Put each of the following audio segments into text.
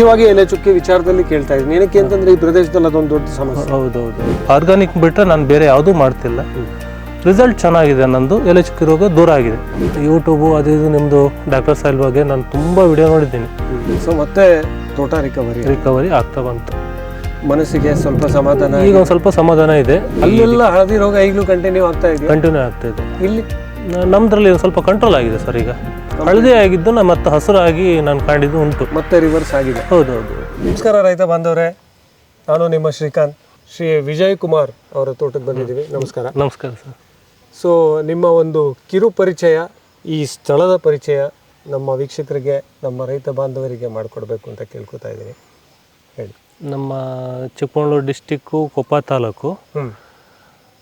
ಮುಖ್ಯವಾಗಿ ಎಲೆ ಚುಕ್ಕಿ ವಿಚಾರದಲ್ಲಿ ಕೇಳ್ತಾ ಇದ್ದೀನಿ. ಏನಕ್ಕೆ ಅಂತಂದ್ರೆ ಈ ಪ್ರದೇಶದಲ್ಲಿ ಅದೊಂದು ದೊಡ್ಡ ಸಮಸ್ಯೆ. ಹೌದೌದು. ಆರ್ಗಾನಿಕ್ ಬಿಟ್ಟರೆ ನಾನು ಬೇರೆ ಯಾವುದೂ ಮಾಡ್ತಿಲ್ಲ. ರಿಸಲ್ಟ್ ಚೆನ್ನಾಗಿದೆ ನಂದು. ಎಲೆ ಚುಕ್ಕಿ ರೋಗ ದೂರ ಆಗಿದೆ. ಯೂಟ್ಯೂಬು ಅದು ಇದು ನಿಮ್ಮದು ಡಾಕ್ಟರ್ ಸಾಯಿಲ್ ಬಗ್ಗೆ ನಾನು ತುಂಬ ವಿಡಿಯೋ ನೋಡಿದ್ದೀನಿ. ಸೊ ಮತ್ತೆ ತೋಟ ರಿಕವರಿ ರಿಕವರಿ ಆಗ್ತಾ ಬಂತು. ಮನಸ್ಸಿಗೆ ಸ್ವಲ್ಪ ಸಮಾಧಾನ ಈಗ ಒಂದು ಸ್ವಲ್ಪ ಸಮಾಧಾನ ಇದೆ. ಅಲ್ಲೆಲ್ಲ ಹಳದಿ ರೋಗ ಈಗಲೂ ಕಂಟಿನ್ಯೂ ಆಗ್ತಾ ಇದೆ? ಕಂಟಿನ್ಯೂ ಆಗ್ತಾ ಇದೆ. ಇಲ್ಲಿ ನಮ್ಮದ್ರಲ್ಲಿ ನಮ್ದ್ರಲ್ಲಿ ಸ್ವಲ್ಪ ಕಂಟ್ರೋಲ್ ಆಗಿದೆ ಸರ್ ಈಗ. ಹಳದಿ ಆಗಿದ್ದು ಮತ್ತೆ ಹಸಿರಾಗಿ ನಾನು ಕಾಣಿದ್ದು ಉಂಟು. ಮತ್ತೆ ರಿವರ್ಸ್ ಆಗಿದೆ. ಹೌದು ಹೌದು. ನಮಸ್ಕಾರ ರೈತ ಬಾಂಧವರೇ. ನಾನು ನಿಮ್ಮ ಶ್ರೀಕಾಂತ್ ಶ್ರೀ ವಿಜಯ್ ಕುಮಾರ್ ಅವರ ತೋಟಕ್ಕೆ ಬಂದಿದ್ದೀವಿ. ನಮಸ್ಕಾರ. ನಮಸ್ಕಾರ ಸರ್. ಸೊ ನಿಮ್ಮ ಒಂದು ಕಿರು ಪರಿಚಯ ಈ ಸ್ಥಳದ ಪರಿಚಯ ನಮ್ಮ ವೀಕ್ಷಕರಿಗೆ ನಮ್ಮ ರೈತ ಬಾಂಧವರಿಗೆ ಮಾಡಿಕೊಡ್ಬೇಕು ಅಂತ ಕೇಳ್ಕೊತಾ ಇದ್ದೀನಿ. ಹೇಳಿ. ನಮ್ಮ ಚಿಕ್ಕಮಗಳೂರು ಡಿಸ್ಟಿಕ್ಕು ಕೊಪ್ಪ ತಾಲೂಕು. ಹ್ಞೂ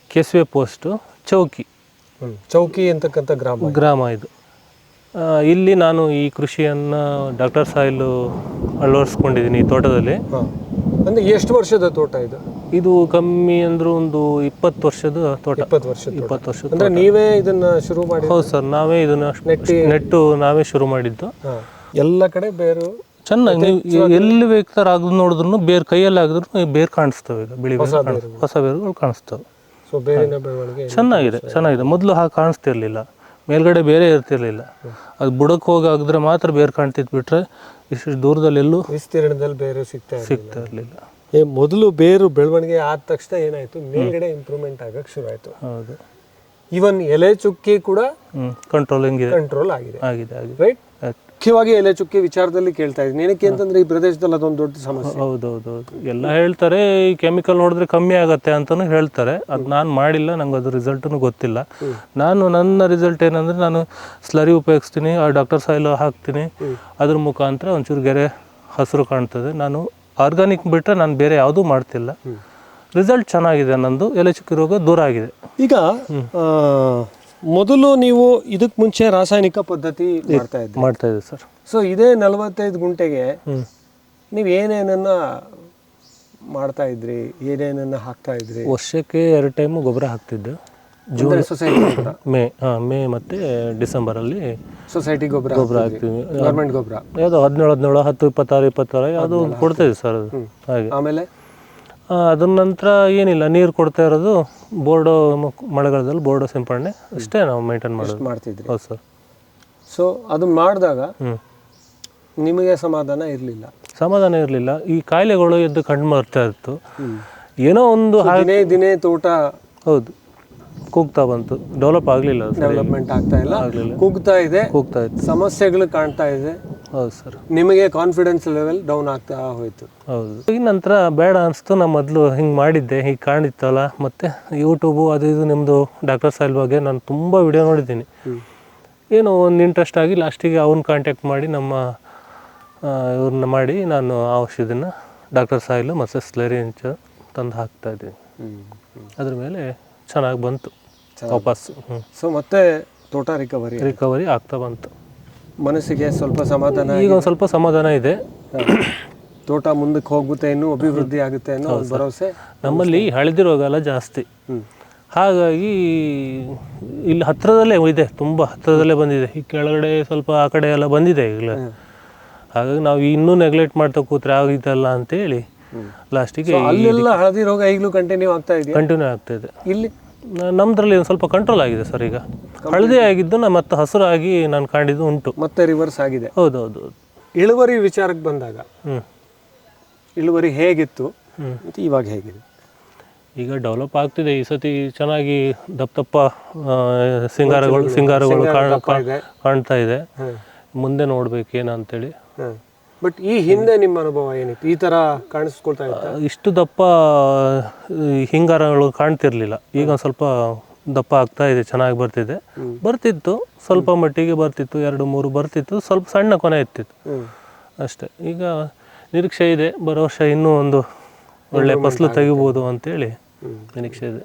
ಕೆಸುವೆ ಪೋಸ್ಟು ಚೌಕಿ. ಹ್ಞೂ ಚೌಕಿ ಅಂತಕ್ಕಂಥ ಗ್ರಾಮ ಗ್ರಾಮ ಇದು. ಇಲ್ಲಿ ನಾನು ಈ ಕೃಷಿಯನ್ನು ಡಾಕ್ಟರ್ ಸಾಯಿಲು ಅಳವಡಿಸ್ಕೊಂಡಿದ್ದೀನಿ ಈ ತೋಟದಲ್ಲಿ. ಅಂದರೆ ಎಷ್ಟು ವರ್ಷದ ತೋಟ ಇದು? ಇದು ಕಮ್ಮಿ ಅಂದರೂ ಒಂದು ಇಪ್ಪತ್ತು ವರ್ಷದ ತೋಟ. ಇಪ್ಪತ್ತು ವರ್ಷದ ತೋಟ. ಇಪ್ಪತ್ತು ವರ್ಷದ ಅಂದರೆ ನೀವೇ ಇದನ್ನ ಶುರು ಮಾಡಿ ಹೌದು ಸರ್ ನಾವೇ ಇದನ್ನ ನೆಟ್ಟಿ ನೆಟ್ಟು ನಾವೇ ಶುರು ಮಾಡಿದ್ದು. ಎಲ್ಲ ಕಡೆ ಬೇರು? ಚೆನ್ನಾಗಿ ನೀವು ಎಲ್ಲಿ ಬೇಕಾದ್ರೆ ಆಗ ನೋಡಿದ್ರು ಬೇರೆ ಕೈಯಲ್ಲಿ ಆಗಿದ್ರು ಬೇರು ಕಾಣಿಸ್ತವೆ ಈಗ ಬಿಳಿ ಬೇರು. ಹೊಸ ಬೇರುಗಳು ಕಾಣಿಸ್ತವೆ. ಸೊ ಬೇರಿನ ಬೆಳವಣಿಗೆ ಚೆನ್ನಾಗಿದೆ ಚೆನ್ನಾಗಿದೆ. ಮೊದಲು ಹಾಗೆ ಕಾಣಿಸ್ತಿರ್ಲಿಲ್ಲ. ಮೇಲ್ಗಡೆ ಬೇರೆ ಇರ್ತಿರ್ಲಿಲ್ಲ. ಅದು ಬುಡಕ್ಕೆ ಹೋಗಿ ಆಗಿದ್ರೆ ಮಾತ್ರ ಬೇರೆ ಕಾಣ್ತಿತ್ತು ಬಿಟ್ರೆ ಇಷ್ಟು ದೂರದಲ್ಲಿ ಎಲ್ಲೂ ವಿಸ್ತೀರ್ಣದಲ್ಲಿ ಬೇರೆ ಸಿಗ್ತಾ ಸಿಗ್ತಾ ಇರಲಿಲ್ಲ. ಏ ಮೊದಲು ಬೇರು ಬೆಳವಣಿಗೆ ಆದ ತಕ್ಷಣ ಏನಾಯ್ತು? ಮೇಲ್ಗಡೆ ಇಂಪ್ರೂವ್ಮೆಂಟ್ ಆಗಕ್ಕೆ ಶುರು ಆಯ್ತು ಹೌದು. ಇವನ್ ಎಲೆ ಚುಕ್ಕಿ ಕೂಡ ಕಂಟ್ರೋಲಿಂಗ್ ಇದೆ. ಕಂಟ್ರೋಲ್ ಆಗಿದೆ. ಆಗಿದೆ ಆಗಿದೆ. ರೈಟ್. ಮುಖ್ಯವಾಗಿ ಎಲೆ ಚುಕ್ಕಿ ವಿಚಾರದಲ್ಲಿ ಕೇಳ್ತಾ ಇದ್ದೀನಿ. ಏನಕ್ಕೆ ಅಂತಂದ್ರೆ ಈ ಪ್ರದೇಶದಲ್ಲಿ ಅದೊಂದು ದೊಡ್ಡ ಸಮಸ್ಯೆ. ಹೌದೌದು ಹೌದು. ಎಲ್ಲ ಹೇಳ್ತಾರೆ ಈ ಕೆಮಿಕಲ್ ನೋಡಿದ್ರೆ ಕಮ್ಮಿ ಆಗತ್ತೆ ಅಂತಾನು ಹೇಳ್ತಾರೆ. ಅದು ನಾನು ಮಾಡಿಲ್ಲ ನಂಗೆ ಅದು ರಿಸಲ್ಟೂ ಗೊತ್ತಿಲ್ಲ. ನಾನು ನನ್ನ ರಿಸಲ್ಟ್ ಏನಂದ್ರೆ ನಾನು ಸ್ಲರಿ ಉಪಯೋಗಿಸ್ತೀನಿ ಆ ಡಾಕ್ಟರ್ ಸಾಯಿಲ್ ಹಾಕ್ತೀನಿ. ಅದ್ರ ಮುಖಾಂತರ ಒಂಚೂರು ಗೆರೆ ಹಸಿರು ಕಾಣ್ತದೆ. ನಾನು ಆರ್ಗಾನಿಕ್ ಬಿಟ್ಟರೆ ನಾನು ಬೇರೆ ಯಾವುದೂ ಮಾಡ್ತಿಲ್ಲ. ರಿಸಲ್ಟ್ ಚೆನ್ನಾಗಿದೆ ನಂದು ಎಲೆ ಚುಕ್ಕಿ ರೋಗ ದೂರ ಆಗಿದೆ. ಈಗ ಮೊದಲು ನೀವು ಇದಕ್ ಮುಂಚೆ ರಾಸಾಯನಿಕ ಪದ್ಧತಿ ಮಾಡ್ತಾ ಇದ್ರಿ. ಮಾಡ್ತಾ ಇದೆ ಸರ್. ಸೊ ಇದೇ ನಲವತ್ತೈದು ಗುಂಟೆಗೆ ನೀವು ಏನೇನನ್ನ ಮಾಡ್ತಾ ಇದ್ರಿ? ಏನೇನನ್ನ ಹಾಕ್ತಾ ಇದ್ರಿ? ವರ್ಷಕ್ಕೆ ಎರಡು ಟೈಮು ಗೊಬ್ಬರ ಹಾಕ್ತಿದ್ದೆ. ಜೂನ್ ಸೊಸೈಟಿ ಮೇ ಹಾಂ ಮೇ ಮತ್ತು ಡಿಸೆಂಬರಲ್ಲಿ ಸೊಸೈಟಿ ಗೊಬ್ಬರ ಗೊಬ್ಬರ ಹಾಕ್ತೀವಿ ಗೌರ್ಮೆಂಟ್ ಗೊಬ್ಬರ? ಯಾವುದು ಹದಿನೇಳು ಹದಿನೇಳು ಹತ್ತು ಇಪ್ಪತ್ತಾರು ಇಪ್ಪತ್ತಾರು ಅದು ಒಂದು ಕೊಡ್ತೇವೆ ಸರ್ ಅದು. ಹಾಗೆ. ಆಮೇಲೆ? ಅದ್ರ ನಂತರ ಏನಿಲ್ಲ ನೀರು ಕೊಡ್ತಾ ಇರೋದು ಬೋರ್ಡು ಮಳೆಗಾಲದಲ್ಲಿ ಬೋರ್ಡು ಸಿಂಪಡಣೆ ಅಷ್ಟೇ ನಾವು ಮೇಂಟೈನ್ ಮಾಡೋದು. ಮಾಡ್ತಿದ್ವಿ ಹೌದು ಸರ್. ಸೊ ಅದು ಮಾಡಿದಾಗ ನಿಮಗೆ ಸಮಾಧಾನ ಇರಲಿಲ್ಲ. ಸಮಾಧಾನ ಇರಲಿಲ್ಲ. ಈ ಕಾಯಿಲೆಗಳು ಎದ್ದು ಕಂಡು ಬರ್ತಾ ಇತ್ತು. ಏನೋ ಒಂದು ಹದಿನೈದು ದಿನೇ ದಿನೇ ತೋಟ ಹೌದು. ಕೂಗ್ತಾ ಬಂತು. ಡೆವಲಪ್ ಆಗಲಿಲ್ಲ ಡೆವಲಪ್ಮೆಂಟ್ ಆಗ್ತಾ ಇಲ್ಲ. ಕುಗ್ತಾ ಇದೆ. ಕೂಗ್ತಾ ಇತ್ತು. ಸಮಸ್ಯೆಗಳು ಕಾಣ್ತಾ ಇದೆ. ಹೌದು ಸರ್. ನಿಮಗೆ ಕಾನ್ಫಿಡೆನ್ಸ್ ಲೆವೆಲ್ ಡೌನ್ ಆಗ್ತಾ ಹೋಯ್ತು. ಹೌದು. ಈ ನಂತರ ಬೇಡ ಅನಿಸ್ತು ನಾ ಮೊದಲು ಹಿಂಗೆ ಮಾಡಿದ್ದೆ ಹೀಗೆ ಕಾಣಿತ್ತಲ್ಲ ಮತ್ತು ಯೂಟ್ಯೂಬು ಅದು ಇದು ನಿಮ್ಮದು ಡಾಕ್ಟರ್ ಸಾಹಿಲ್ ಬಗ್ಗೆ ನಾನು ತುಂಬ ವಿಡಿಯೋ ನೋಡಿದ್ದೀನಿ. ಏನೋ ಒಂದು ಇಂಟ್ರೆಸ್ಟ್ ಆಗಿ ಲಾಸ್ಟಿಗೆ ಅವ್ನ ಕಾಂಟ್ಯಾಕ್ಟ್ ಮಾಡಿ ನಮ್ಮ ಇವ್ರನ್ನ ಮಾಡಿ ನಾನು ಆ ಔಷಧಿನ ಡಾಕ್ಟರ್ ಸಾಯಿಲು ಮತ್ತು ಸ್ಲರಿಂಚ ಇಂಚ ತಂದು ಹಾಕ್ತಾ ಇದ್ದೀನಿ. ಅದ್ರ ಮೇಲೆ ಚೆನ್ನಾಗಿ ಬಂತು. ವಾಪಸ್ಸು. ಹ್ಞೂ ಸೊ ಮತ್ತೆ ತೋಟ ರಿಕವರಿ ರಿಕವರಿ ಆಗ್ತಾ ಬಂತು. ಮನಸ್ಸಿಗೆ ಸ್ವಲ್ಪ ಸಮಾಧಾನ ಈಗ ಒಂದು ಸ್ವಲ್ಪ ಸಮಾಧಾನ ಇದೆ. ತೋಟ ಮುಂದಕ್ಕೆ ಹೋಗುತ್ತೆ ಇನ್ನೂ ಅಭಿವೃದ್ಧಿ ಆಗುತ್ತೆ ಅನ್ನೋ ಒಂದು ಭರವಸೆ ನಮ್ಮಲ್ಲಿ ಹಳದಿ ರೋಗ ಎಲ್ಲ ಜಾಸ್ತಿ ಹಾಗಾಗಿ ಇಲ್ಲಿ ಹತ್ತಿರದಲ್ಲೇ ಇದೆ ತುಂಬ ಹತ್ತಿರದಲ್ಲೇ ಬಂದಿದೆ. ಈ ಕೆಳಗಡೆ ಸ್ವಲ್ಪ ಆ ಕಡೆ ಎಲ್ಲ ಬಂದಿದೆ ಈಗಲೇ. ಹಾಗಾಗಿ ನಾವು ಇನ್ನೂ ನೆಗ್ಲೆಕ್ಟ್ ಮಾಡ್ತಾ ಕೂತ್ರೆ ಆಗಿದ್ದಲ್ಲ ಅಂತೇಳಿ ಲಾಸ್ಟಿಗೆ ಅಲ್ಲೆಲ್ಲ ಹಳದಿ ರೋಗ ಈಗಲೂ ಕಂಟಿನ್ಯೂ ಆಗ್ತಾ ಇದೆ ಕಂಟಿನ್ಯೂ ಇದೆ. ಇಲ್ಲಿ ನಮ್ಮದ್ರಲ್ಲಿ ಒಂದು ಸ್ವಲ್ಪ ಕಂಟ್ರೋಲ್ ಆಗಿದೆ ಸರ್ ಈಗ. ಹಳದಿ ಆಗಿದ್ದು ನಾ ಮತ್ತೆ ಹಸಿರಾಗಿ ನಾನು ಕಾಣಿದ್ದು ಉಂಟು. ಮತ್ತೆ ರಿವರ್ಸ್ ಆಗಿದೆ. ಹೌದೌದು. ಇಳುವರಿ ವಿಚಾರಕ್ಕೆ ಬಂದಾಗ ಇಳುವರಿ ಹೇಗಿತ್ತು? ಮತ್ತು ಇವಾಗ ಹೇಗಿದೆ? ಈಗ ಡೆವಲಪ್ ಆಗ್ತಿದೆ. ಈ ಸತಿ ಚೆನ್ನಾಗಿ ದಪ್ಪ ದಪ್ಪ ಸಿಂಗಾರಗಳು ಸಿಂಗಾರಗಳು. ಕಾಣ್ತಾ ಇದೆ. ಮುಂದೆ ನೋಡ್ಬೇಕು ಏನಂತೇಳಿ. ಬಟ್ ಈ ಹಿಂದೆ ನಿಮ್ಮ ಅನುಭವ ಏನಿತ್ತು? ಈ ತರ ಕಾಣಿಸ್ಕೊಳ್ತಾ ಇತ್ತು? ಇಷ್ಟು ದಪ್ಪ ಹಿಂಗಾರಗಳು ಕಾಣ್ತಿರ್ಲಿಲ್ಲ. ಈಗ ಸ್ವಲ್ಪ ದಪ್ಪ ಆಗ್ತಾ ಇದೆ ಚೆನ್ನಾಗಿ ಬರ್ತಿದೆ. ಬರ್ತಿತ್ತು ಸ್ವಲ್ಪ ಮಟ್ಟಿಗೆ ಬರ್ತಿತ್ತು ಎರಡು ಮೂರು ಬರ್ತಿತ್ತು ಸ್ವಲ್ಪ ಸಣ್ಣ ಕೊನೆ ಇರ್ತಿತ್ತು. ಅಷ್ಟೇ. ಈಗ ನಿರೀಕ್ಷೆ ಇದೆ ಬರೋ ವರ್ಷ ಇನ್ನೂ ಒಂದು ಒಳ್ಳೆ ಫಸಲು ತೆಗಿಬೋದು ಅಂತೇಳಿ ನಿರೀಕ್ಷೆ ಇದೆ.